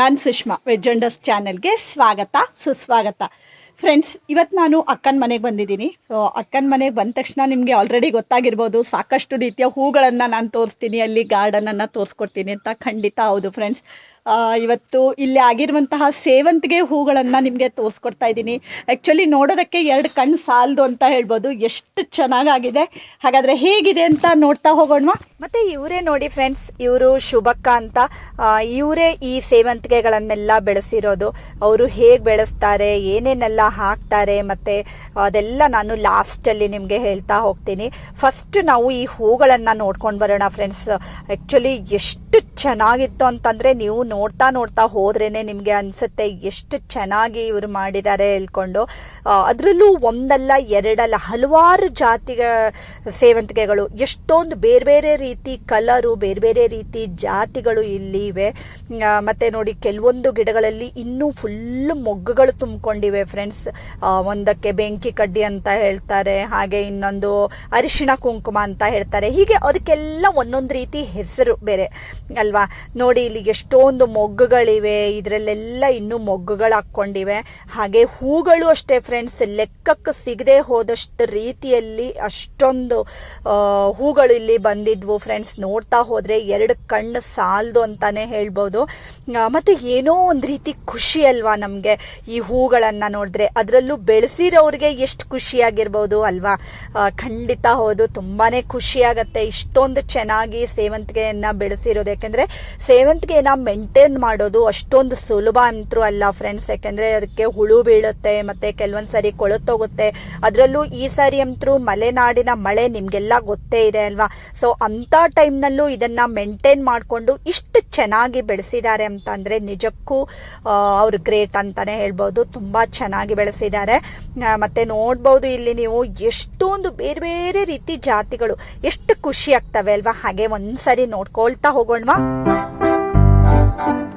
ನಾನು ಸುಷ್ಮಾ ವೆಜ್ಜಂಡರ್ಸ್ ಚಾನೆಲ್ಗೆ ಸ್ವಾಗತ, ಸುಸ್ವಾಗತ. ಫ್ರೆಂಡ್ಸ್ ಇವತ್ತು ನಾನು ಅಕ್ಕನ ಮನೆಗೆ ಬಂದಿದ್ದೀನಿ. ಸೊ ಅಕ್ಕನ ಮನೆಗೆ ಬಂದ ತಕ್ಷಣ ನಿಮಗೆ ಆಲ್ರೆಡಿ ಗೊತ್ತಾಗಿರ್ಬೋದು, ಸಾಕಷ್ಟು ರೀತಿಯ ಹೂಗಳನ್ನು ನಾನು ತೋರಿಸ್ತೀನಿ, ಅಲ್ಲಿ ಗಾರ್ಡನನ್ನು ತೋರಿಸ್ಕೊಡ್ತೀನಿ ಅಂತ ಖಂಡಿತ ಹೌದು ಫ್ರೆಂಡ್ಸ್ ಇವತ್ತು ಇಲ್ಲಿ ಆಗಿರುವಂತಹ ಸೇವಂತಿಗೆ ಹೂಗಳನ್ನು ನಿಮಗೆ ತೋರಿಸ್ಕೊಡ್ತಾ ಇದ್ದೀನಿ. ಆ್ಯಕ್ಚುಲಿ ನೋಡೋದಕ್ಕೆ ಎರಡು ಕಣ್ಣು ಸಾಲದು ಅಂತ ಹೇಳ್ಬೋದು. ಎಷ್ಟು ಚೆನ್ನಾಗಾಗಿದೆ. ಹಾಗಾದರೆ ಹೇಗಿದೆ ಅಂತ ನೋಡ್ತಾ ಹೋಗೋಣ ಮತ್ತು ಇವರೇ ನೋಡಿ ಫ್ರೆಂಡ್ಸ್ ಇವರು ಶುಭಕ್ಕ ಅಂತ. ಇವರೇ ಈ ಸೇವಂತಿಗೆಗಳನ್ನೆಲ್ಲ ಬೆಳೆಸಿರೋದು. ಅವರು ಹೇಗೆ ಬೆಳೆಸ್ತಾರೆ, ಏನೇನೆಲ್ಲ ಹಾಕ್ತಾರೆ ಮತ್ತು ಅದೆಲ್ಲ ನಾನು ಲಾಸ್ಟಲ್ಲಿ ನಿಮಗೆ ಹೇಳ್ತಾ ಹೋಗ್ತೀನಿ. ಫಸ್ಟ್ ನಾವು ಈ ಹೂಗಳನ್ನು ನೋಡ್ಕೊಂಡು ಬರೋಣ ಫ್ರೆಂಡ್ಸ್ ಆ್ಯಕ್ಚುಲಿ ಎಷ್ಟು ಚೆನ್ನಾಗಿತ್ತು ಅಂತಂದರೆ ನೀವು ನೋಡ್ತಾ ನೋಡ್ತಾ ಹೋದ್ರೇನೆ ನಿಮಗೆ ಅನಿಸುತ್ತೆ ಎಷ್ಟು ಚೆನ್ನಾಗಿ ಇವರು ಮಾಡಿದ್ದಾರೆ ಹೇಳ್ಕೊಂಡು. ಅದರಲ್ಲೂ ಒಂದಲ್ಲ ಎರಡಲ್ಲ ಹಲವಾರು ಜಾತಿಗ ಸೇವಂತಿಗೆಗಳು. ಎಷ್ಟೊಂದು ಬೇರೆ ಬೇರೆ ರೀತಿ ಕಲರು, ಬೇರೆ ಬೇರೆ ರೀತಿ ಜಾತಿಗಳು ಇಲ್ಲಿ ಇವೆ. ಮತ್ತೆ ನೋಡಿ ಕೆಲವೊಂದು ಗಿಡಗಳಲ್ಲಿ ಇನ್ನೂ ಫುಲ್ ಮೊಗ್ಗುಗಳು ತುಂಬಿಕೊಂಡಿವೆ ಫ್ರೆಂಡ್ಸ್. ಒಂದಕ್ಕೆ ಬೆಂಕಿ ಕಡ್ಡಿ ಅಂತ ಹೇಳ್ತಾರೆ, ಹಾಗೆ ಇನ್ನೊಂದು ಅರಿಶಿಣ ಕುಂಕುಮ ಅಂತ ಹೇಳ್ತಾರೆ. ಹೀಗೆ ಅದಕ್ಕೆಲ್ಲ ಒಂದೊಂದು ರೀತಿ ಹೆಸರು ಬೇರೆ. ಅಲ್ವಾ? ನೋಡಿ ಇಲ್ಲಿ ಎಷ್ಟೊಂದು ಮೊಗ್ಗುಗಳಿವೆ. ಇದರಲ್ಲೆಲ್ಲ ಇನ್ನೂ ಮೊಗ್ಗುಗಳು ಹಾಕ್ಕೊಂಡಿವೆ ಹಾಗೆ ಹೂಗಳು ಅಷ್ಟೇ ಫ್ರೆಂಡ್ಸ್ ಲೆಕ್ಕಕ್ಕೆ ಸಿಗದೆ ಹೋದಷ್ಟು ರೀತಿಯಲ್ಲಿ ಅಷ್ಟೊಂದು ಹೂಗಳು ಇಲ್ಲಿ ಬಂದಿದ್ವು ಫ್ರೆಂಡ್ಸ್ ನೋಡ್ತಾ ಹೋದರೆ ಎರಡು ಕಣ್ಣು ಸಾಲದು ಅಂತಾನೆ ಹೇಳ್ಬೋದು. ಮತ್ತು ಏನೋ ಒಂದು ರೀತಿ ಖುಷಿ ಅಲ್ವಾ ನಮಗೆ ಈ ಹೂಗಳನ್ನು ನೋಡಿದ್ರೆ. ಅದರಲ್ಲೂ ಬೆಳೆಸಿರೋರಿಗೆ ಎಷ್ಟು ಖುಷಿಯಾಗಿರ್ಬೋದು ಅಲ್ವಾ? ಖಂಡಿತ ಹೋದು. ತುಂಬಾನೇ ಖುಷಿ ಆಗತ್ತೆ ಇಷ್ಟೊಂದು ಚೆನ್ನಾಗಿ ಸೇವಂತಿಗೆಯನ್ನ ಬೆಳೆಸಿರೋದು. ಯಾಕೆಂದ್ರೆ ನಾವು ಮೇಂಟೈನ್ ಮಾಡೋದು ಅಷ್ಟೊಂದು ಸುಲಭ ಅಂತೂ ಅಲ್ಲ ಫ್ರೆಂಡ್ಸ್ ಯಾಕೆಂದ್ರೆ ಅದಕ್ಕೆ ಹುಳು ಬೀಳುತ್ತೆ, ಮತ್ತೆ ಕೆಲವೊಂದು ಸರಿ ಕೊಳತೋಗುತ್ತೆ ಅದರಲ್ಲೂ ಈ ಸಾರಿ ಅಂತೂ ಮಲೆನಾಡಿನ ಮಳೆ ನಿಮ್ಗೆಲ್ಲ ಗೊತ್ತೇ ಇದೆ ಅಲ್ವಾ? ಸೊ ಅಂತ ಟೈಮ್ನಲ್ಲೂ ಇದನ್ನ ಮೇಂಟೈನ್ ಮಾಡಿಕೊಂಡು ಇಷ್ಟು ಚೆನ್ನಾಗಿ ಬೆಳೆಸಿದ್ದಾರೆ ಅಂತ ಅಂದ್ರೆ ನಿಜಕ್ಕೂ ಅವ್ರು ಗ್ರೇಟ್ ಅಂತಾನೆ ಹೇಳ್ಬೋದು. ತುಂಬಾ ಚೆನ್ನಾಗಿ ಬೆಳೆಸಿದ್ದಾರೆ. ಮತ್ತೆ ನೋಡ್ಬೋದು ಇಲ್ಲಿ ನೀವು ಎಷ್ಟೊಂದು ಬೇರೆ ಬೇರೆ ರೀತಿ ಜಾತಿಗಳು. ಎಷ್ಟು ಖುಷಿ ಆಗ್ತವೆ ಅಲ್ವಾ? ಹಾಗೆ ಒಂದ್ಸರಿ ನೋಡ್ಕೊಳ್ತಾ ಹೋಗೋಣವಾ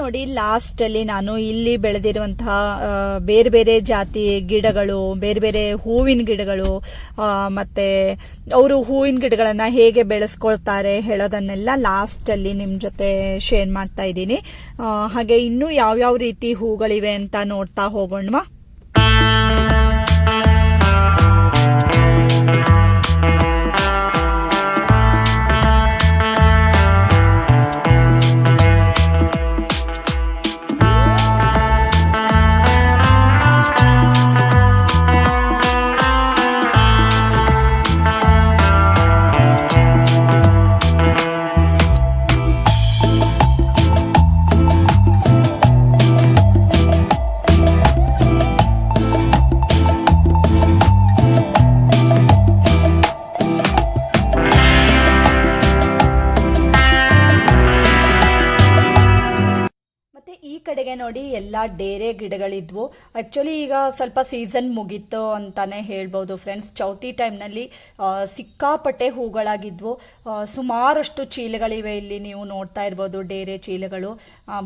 ನೋಡಿ ಲಾಸ್ಟ್ ಅಲ್ಲಿ ನಾನು ಇಲ್ಲಿ ಬೆಳೆದಿರುವಂತಹ ಬೇರೆ ಬೇರೆ ಜಾತಿ ಗಿಡಗಳು, ಬೇರೆ ಬೇರೆ ಹೂವಿನ ಗಿಡಗಳು ಮತ್ತೆ ಅವರು ಹೂವಿನ ಗಿಡಗಳನ್ನ ಹೇಗೆ ಬೆಳೆಸ್ಕೊಳ್ತಾರೆ ಹೇಳೋದನ್ನೆಲ್ಲ ಲಾಸ್ಟ್ ಅಲ್ಲಿ ನಿಮ್ ಜೊತೆ ಶೇರ್ ಮಾಡ್ತಾ ಇದ್ದೀನಿ. ಹಾಗೆ ಇನ್ನೂ ಯಾವ್ಯಾವ ರೀತಿ ಹೂಗಳಿವೆ ಅಂತ ನೋಡ್ತಾ ಹೋಗೋಣವಾ? ನೋಡಿ ಎಲ್ಲ ಡೇರೆ ಗಿಡಗಳಿದ್ವು. ಆಕ್ಚುಲಿ ಈಗ ಸ್ವಲ್ಪ ಸೀಸನ್ ಮುಗೀತು ಅಂತಾನೆ ಹೇಳ್ಬೋದು ಫ್ರೆಂಡ್ಸ್ ಚೌತಿ ಟೈಮ್ನಲ್ಲಿ ಸಿಕ್ಕಾಪಟ್ಟೆ ಹೂಗಳಾಗಿದ್ವು. ಸುಮಾರಷ್ಟು ಚೀಲಗಳಿವೆ ಇಲ್ಲಿ ನೀವು ನೋಡ್ತಾ ಇರ್ಬೋದು, ಡೇರೆ ಚೀಲಗಳು.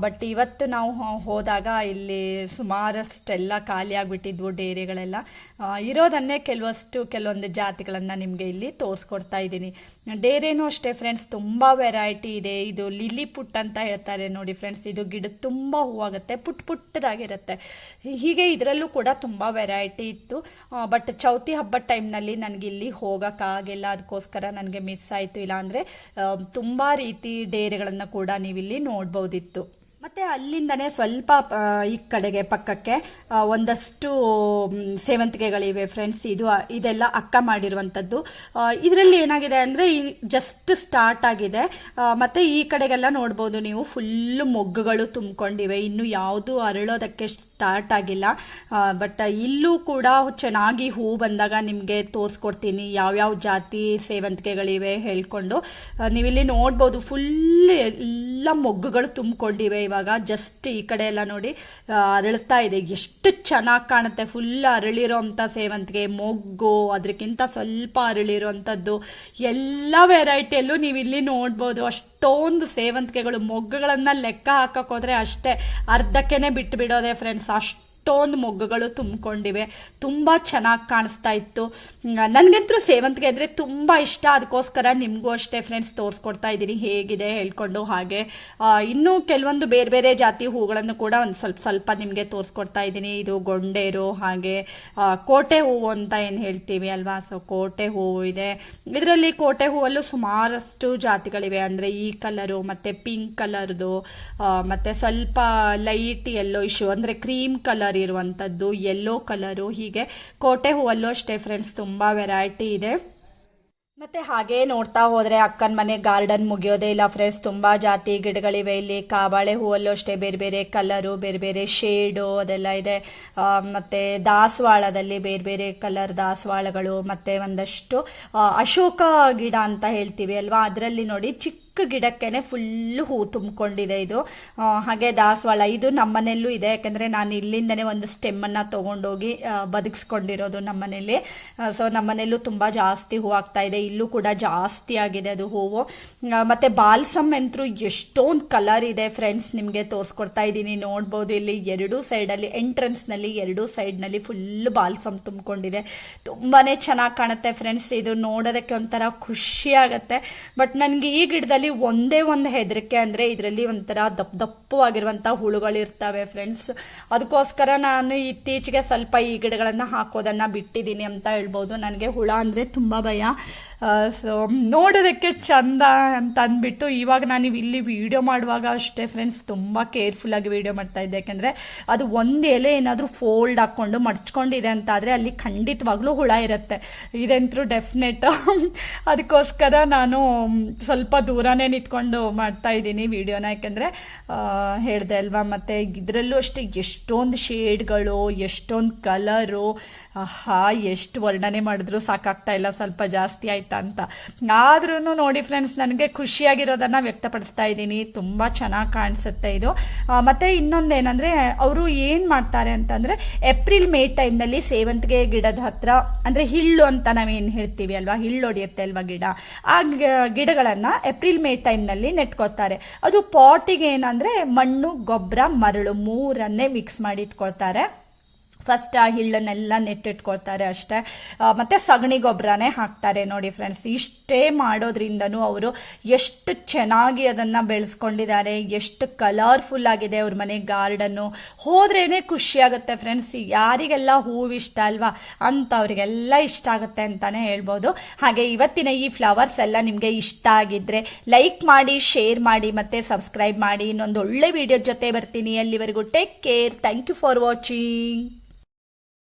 ಬಟ್ ಇವತ್ತು ನಾವು ಹೋದಾಗ ಇಲ್ಲಿ ಸುಮಾರಷ್ಟೆಲ್ಲ ಖಾಲಿ ಆಗಿಬಿಟ್ಟಿದ್ವು ಡೇರೆಗಳೆಲ್ಲ. ಇರೋದನ್ನೇ ಕೆಲವಷ್ಟು ಕೆಲವೊಂದು ಜಾತಿಗಳನ್ನು ನಿಮಗೆ ಇಲ್ಲಿ ತೋರಿಸ್ಕೊಡ್ತಾ ಇದ್ದೀನಿ. ಡೇರೆನೂ ಅಷ್ಟೇ ಫ್ರೆಂಡ್ಸ್ ತುಂಬ ವೆರೈಟಿ ಇದೆ. ಇದು ಲಿಲಿ ಪುಟ್ ಅಂತ ಹೇಳ್ತಾರೆ ನೋಡಿ ಫ್ರೆಂಡ್ಸ್ ಇದು ಗಿಡ ತುಂಬ ಹೂವಾಗುತ್ತೆ. ಪುಟ್ ಪುಟ್ಟದಾಗಿರುತ್ತೆ. ಹೀಗೆ ಇದರಲ್ಲೂ ಕೂಡ ತುಂಬ ವೆರೈಟಿ ಇತ್ತು. ಬಟ್ ಚೌತಿ ಹಬ್ಬದ ಟೈಮ್ನಲ್ಲಿ ನನಗೆ ಇಲ್ಲಿ ಹೋಗೋಕ್ಕಾಗಿಲ್ಲ ಅದಕ್ಕೋಸ್ಕರ ನನಗೆ ಮಿಸ್ ಆಯಿತು. ಇಲ್ಲಾಂದರೆ ತುಂಬ ರೀತಿ ಡೇರೆಗಳನ್ನು ಕೂಡ ನೀವಿಲ್ಲಿ ನೋಡ್ಬೋದಿತ್ತು. ಮತ್ತೆ ಅಲ್ಲಿಂದನೇ ಸ್ವಲ್ಪ ಈ ಕಡೆಗೆ, ಪಕ್ಕಕ್ಕೆ ಒಂದಷ್ಟು ಸೇವಂತಿಗೆಗಳಿವೆ ಫ್ರೆಂಡ್ಸ್ ಇದು ಇದೆಲ್ಲ ಅಕ್ಕ ಮಾಡಿರುವಂಥದ್ದು ಇದರಲ್ಲಿ ಏನಾಗಿದೆ ಅಂದರೆ ಜಸ್ಟ್ ಸ್ಟಾರ್ಟ್ ಆಗಿದೆ. ಮತ್ತೆ ಈ ಕಡೆಗೆಲ್ಲ ನೋಡ್ಬೋದು ನೀವು ಫುಲ್ಲು ಮೊಗ್ಗುಗಳು ತುಂಬಿಕೊಂಡಿವೆ. ಇನ್ನು ಯಾವುದು ಅರಳೋದಕ್ಕೆ ಸ್ಟಾರ್ಟ್ ಆಗಿಲ್ಲ. ಬಟ್ ಇಲ್ಲೂ ಕೂಡ ಚೆನ್ನಾಗಿ ಹೂ ಬಂದಾಗ ನಿಮಗೆ ತೋರಿಸ್ಕೊಡ್ತೀನಿ. ಯಾವ್ಯಾವ ಜಾತಿ ಸೇವಂತಿಗೆಗಳಿವೆ ಹೇಳ್ಕೊಂಡು. ನೀವಿಲ್ಲಿ ನೋಡ್ಬೋದು ಫುಲ್ ಎಲ್ಲ ಮೊಗ್ಗುಗಳು ತುಂಬಿಕೊಂಡಿವೆ. ಇವಾಗ ಜಸ್ಟ್ ಈ ಕಡೆ ಎಲ್ಲ ನೋಡಿ ಅರಳುತ್ತಾ ಅರಳ್ತಾ ಇದೆ. ಎಷ್ಟು ಚೆನ್ನಾಗಿ ಕಾಣುತ್ತೆ. ಫುಲ್ ಅರಳಿರೋಂಥ ಸೇವಂತಿಗೆ, ಮೊಗ್ಗು ಅದಕ್ಕಿಂತ ಸ್ವಲ್ಪ ಅರಳಿರೋಂಥದ್ದು ಎಲ್ಲ ವೆರೈಟಿಯಲ್ಲೂ ನೀವು ಇಲ್ಲಿ ನೋಡ್ಬೋದು. ಅಷ್ಟೊಂದು ಸೇವಂತಿಗೆಗಳು, ಮೊಗ್ಗುಗಳನ್ನ ಲೆಕ್ಕ ಹಾಕಕ್ ಹೋದ್ರೆ ಅಷ್ಟೇ. ಅರ್ಧಕ್ಕೆನೆ ಬಿಟ್ಟು ಬಿಡೋದೆ ಫ್ರೆಂಡ್ಸ್ ಅಷ್ಟು ಅಷ್ಟೊಂದು ಮೊಗ್ಗುಗಳು ತುಂಬಿಕೊಂಡಿವೆ. ತುಂಬ ಚೆನ್ನಾಗಿ ಕಾಣಿಸ್ತಾ ಇತ್ತು. ನನಗಂತೂ ಸೇವಂತಿಗೆ ಅಂದರೆ ತುಂಬ ಇಷ್ಟ. ಅದಕ್ಕೋಸ್ಕರ ನಿಮಗೂ ಅಷ್ಟೇ ಫ್ರೆಂಡ್ಸ್ ತೋರಿಸ್ಕೊಡ್ತಾ ಇದ್ದೀನಿ. ಹೇಗಿದೆ ಹೇಳ್ಕೊಂಡು ಹಾಗೆ. ಇನ್ನೂ ಕೆಲವೊಂದು ಬೇರೆ ಬೇರೆ ಜಾತಿ ಹೂಗಳನ್ನು ಕೂಡ ಒಂದು ಸ್ವಲ್ಪ ಸ್ವಲ್ಪ ನಿಮಗೆ ತೋರಿಸ್ಕೊಡ್ತಾ ಇದ್ದೀನಿ. ಇದು ಗೊಂಡೇರು, ಹಾಗೆ ಕೋಟೆ ಹೂವು ಅಂತ ಏನು ಹೇಳ್ತೀವಿ ಅಲ್ವಾ? ಸೊ ಕೋಟೆ ಹೂವು ಇದೆ. ಇದರಲ್ಲಿ ಕೋಟೆ ಹೂವಲ್ಲೂ ಸುಮಾರಷ್ಟು ಜಾತಿಗಳಿವೆ. ಅಂದರೆ ಈ ಕಲರು ಮತ್ತು ಪಿಂಕ್ ಕಲರ್ದು ಮತ್ತು ಸ್ವಲ್ಪ ಲೈಟ್ ಎಲ್ಲೋ ಇಶ್ಯೂ ಅಂದರೆ ಕ್ರೀಮ್ ಕಲರ್ ಇರುವಂಥದ್ದು ಯೆಲ್ಲೋ ಕಲರು ಹೀಗೆ ಕೋಟೆ ಹೂವಲ್ಲೂ ಅಷ್ಟೇ ಫ್ರೆಂಡ್ಸ್ ತುಂಬ ವೆರೈಟಿ ಇದೆ. ಮತ್ತೆ ಹಾಗೆ ನೋಡ್ತಾ ಹೋದ್ರೆ ಅಕ್ಕನ ಮನೆ ಗಾರ್ಡನ್ ಮುಗಿಯೋದೇ ಇಲ್ಲ ಫ್ರೆಂಡ್ಸ್ ತುಂಬಾ ಜಾತಿ ಗಿಡಗಳಿವೆ ಇಲ್ಲಿ. ಕಾಬಾಳೆ ಹೂವಲ್ಲೂ ಅಷ್ಟೇ ಬೇರೆ ಬೇರೆ ಕಲರು ಬೇರೆ ಬೇರೆ ಶೇಡು ಅದೆಲ್ಲ ಇದೆ. ಮತ್ತೆ ದಾಸವಾಳದಲ್ಲಿ ಬೇರೆ ಬೇರೆ ಕಲರ್ ದಾಸವಾಳಗಳು, ಮತ್ತೆ ಒಂದಷ್ಟು ಅಶೋಕ ಗಿಡ ಅಂತ ಹೇಳ್ತೀವಿ ಅಲ್ವಾ? ಅದರಲ್ಲಿ ನೋಡಿ ಚಿಕ್ಕ ಗಿಡಕ್ಕೆನೆ ಫುಲ್ ಹೂ ತುಂಬಿಕೊಂಡಿದೆ ಇದು. ಹಾಗೆ ದಾಸವಾಳ, ಇದು ನಮ್ಮನೆಯಲ್ಲೂ ಇದೆ. ಯಾಕಂದ್ರೆ ನಾನು ಇಲ್ಲಿಂದನೆ ಒಂದು ಸ್ಟೆಮ್ ಅನ್ನ ತಗೊಂಡೋಗಿ ಬದುಕಿಸ್ಕೊಂಡಿರೋದು ನಮ್ಮನೇಲಿ. ಸೊ ನಮ್ಮನೆಯಲ್ಲೂ ತುಂಬಾ ಜಾಸ್ತಿ ಹೂ ಆಗ್ತಾ ಇದೆ. ಇಲ್ಲೂ ಕೂಡ ಜಾಸ್ತಿ ಆಗಿದೆ ಅದು ಹೂವು. ಮತ್ತೆ ಬಾಲ್ಸಮ್ ಅಂತೂ ಎಷ್ಟೊಂದು ಕಲರ್ ಇದೆ ಫ್ರೆಂಡ್ಸ್ ನಿಮಗೆ ತೋರಿಸ್ಕೊಡ್ತಾ ಇದ್ದೀನಿ. ನೋಡ್ಬೋದು ಇಲ್ಲಿ ಎರಡೂ ಸೈಡಲ್ಲಿ ಎಂಟ್ರೆನ್ಸ್ನಲ್ಲಿ ಎರಡೂ ಸೈಡ್ನಲ್ಲಿ ಫುಲ್ ಬಾಲ್ಸಮ್ ತುಂಬಿಕೊಂಡಿದೆ. ತುಂಬಾನೇ ಚೆನ್ನಾಗಿ ಕಾಣುತ್ತೆ ಫ್ರೆಂಡ್ಸ್ ಇದು ನೋಡೋದಕ್ಕೆ ಒಂಥರ ಖುಷಿ ಆಗತ್ತೆ. ಬಟ್ ನನಗೆ ಈ ಗಿಡದಲ್ಲಿ ಒಂದೇ ಒಂದು ಹೆದರಿಕೆ ಅಂದ್ರೆ ಇದರಲ್ಲಿ ಒಂಥರ ದಪ್ಪ ಹುಳುಗಳು ಇರ್ತವೆ ಫ್ರೆಂಡ್ಸ್ ಅದಕ್ಕೋಸ್ಕರ ನಾನು ಇತ್ತೀಚೆಗೆ ಸ್ವಲ್ಪ ಈ ಗಿಡಗಳನ್ನ ಹಾಕೋದನ್ನ ಬಿಟ್ಟಿದ್ದೀನಿ ಅಂತ ಹೇಳ್ಬೋದು. ನನಗೆ ಹುಳ ಅಂದ್ರೆ ತುಂಬಾ ಭಯ. ಸೊ ನೋಡೋದಕ್ಕೆ ಚಂದ ಅಂತ ಅಂದ್ಬಿಟ್ಟು ಇವಾಗ ನಾನು ಇಲ್ಲಿ ವಿಡಿಯೋ ಮಾಡುವಾಗ ಅಷ್ಟೇ ಫ್ರೆಂಡ್ಸ್ ತುಂಬ ಕೇರ್ಫುಲ್ಲಾಗಿ ವಿಡಿಯೋ ಮಾಡ್ತಾ ಇದ್ದೆ. ಯಾಕೆಂದರೆ ಅದು ಒಂದು ಎಲೆ ಏನಾದರೂ ಫೋಲ್ಡ್ ಹಾಕ್ಕೊಂಡು ಮಡ್ಚ್ಕೊಂಡಿದೆ ಅಂತ ಆದರೆ ಅಲ್ಲಿ ಖಂಡಿತವಾಗ್ಲೂ ಹುಳ ಇರುತ್ತೆ. ಇದಂತೂ ಡೆಫಿನೆಟ್ ಅದಕ್ಕೋಸ್ಕರ ನಾನು ಸ್ವಲ್ಪ ದೂರನೇ ನಿಂತ್ಕೊಂಡು ಮಾಡ್ತಾ ಇದ್ದೀನಿ ವಿಡಿಯೋನ ಯಾಕೆಂದರೆ ಹೇಳಿದೆ ಅಲ್ವಾ, ಮತ್ತು ಇದರಲ್ಲೂ ಅಷ್ಟೇ ಎಷ್ಟೊಂದು ಶೇಡ್ಗಳು ಎಷ್ಟೊಂದು ಕಲರು ಹಾ ಎಷ್ಟು ವರ್ಣನೆ ಮಾಡಿದ್ರು ಸಾಕಾಗ್ತಾ ಇಲ್ಲ, ಸ್ವಲ್ಪ ಜಾಸ್ತಿ ಆಯ್ತು. ಆಯ್ತಾ ಅಂತ. ಆದ್ರೂ ನೋಡಿ ಫ್ರೆಂಡ್ಸ್ ನನಗೆ ಖುಷಿಯಾಗಿರೋದನ್ನ ವ್ಯಕ್ತಪಡಿಸ್ತಾ ಇದ್ದೀನಿ. ತುಂಬಾ ಚೆನ್ನಾಗಿ ಕಾಣಿಸುತ್ತೆ ಇದು. ಮತ್ತೆ ಇನ್ನೊಂದೇನಂದ್ರೆ, ಅವರು ಏನು ಮಾಡ್ತಾರೆ ಅಂತಂದ್ರೆ ಏಪ್ರಿಲ್ ಮೇ ಟೈಮ್ನಲ್ಲಿ ಸೇವಂತಿಗೆ ಗಿಡದ ಹತ್ರ, ಅಂದ್ರೆ ಹಿಳ್ಳು ಅಂತ ನಾವೇನ್ ಹೇಳ್ತೀವಿ ಅಲ್ವಾ? ಹಿಳ್ಳು ಹೊಡೆಯುತ್ತೆ ಅಲ್ವಾ ಗಿಡ? ಆ ಗಿಡಗಳನ್ನ ಏಪ್ರಿಲ್ ಮೇ ಟೈಮ್ನಲ್ಲಿ ನೆಟ್ಕೋತಾರೆ ಅದು ಪಾಟಿಗೆ ಏನಂದ್ರೆ ಮಣ್ಣು, ಗೊಬ್ಬರ, ಮರಳು ಮೂರನ್ನೇ ಮಿಕ್ಸ್ ಮಾಡಿ ಇಟ್ಕೊಳ್ತಾರೆ ಫಸ್ಟ್ ಆ ಹಿಳ್ಳನ್ನೆಲ್ಲ ನೆಟ್ಟಿಟ್ಕೊಳ್ತಾರೆ ಅಷ್ಟೇ. ಮತ್ತೆ ಸಗಣಿ ಗೊಬ್ಬರನೇ ಹಾಕ್ತಾರೆ ನೋಡಿ ಫ್ರೆಂಡ್ಸ್ ಇಷ್ಟೇ ಮಾಡೋದ್ರಿಂದನೂ ಅವರು ಎಷ್ಟು ಚೆನ್ನಾಗಿ ಅದನ್ನ ಬೆಳೆಸ್ಕೊಂಡಿದ್ದಾರೆ, ಎಷ್ಟು ಕಲರ್ಫುಲ್ ಆಗಿದೆ ಅವ್ರ ಮನೆ ಗಾರ್ಡನ್ನು ಹೋದ್ರೇನೆ ಖುಷಿ ಆಗುತ್ತೆ ಫ್ರೆಂಡ್ಸ್ ಯಾರಿಗೆಲ್ಲ ಹೂವು ಇಷ್ಟ ಅಲ್ವಾ ಅಂಥವ್ರಿಗೆಲ್ಲ ಇಷ್ಟ ಆಗುತ್ತೆ ಅಂತಾನೆ ಹೇಳ್ಬೋದು. ಹಾಗೆ ಇವತ್ತಿನ ಈ ಫ್ಲವರ್ಸ್ ಎಲ್ಲ ನಿಮಗೆ ಇಷ್ಟ ಆಗಿದ್ರೆ ಲೈಕ್ ಮಾಡಿ ಶೇರ್ ಮಾಡಿ, ಮತ್ತೆ ಸಬ್ಸ್ಕ್ರೈಬ್ ಮಾಡಿ. ಇನ್ನೊಂದು ಒಳ್ಳೆ ವಿಡಿಯೋ ಜೊತೆ ಬರ್ತೀನಿ ಅಲ್ಲಿವರೆಗೂ. Take care thank you for watching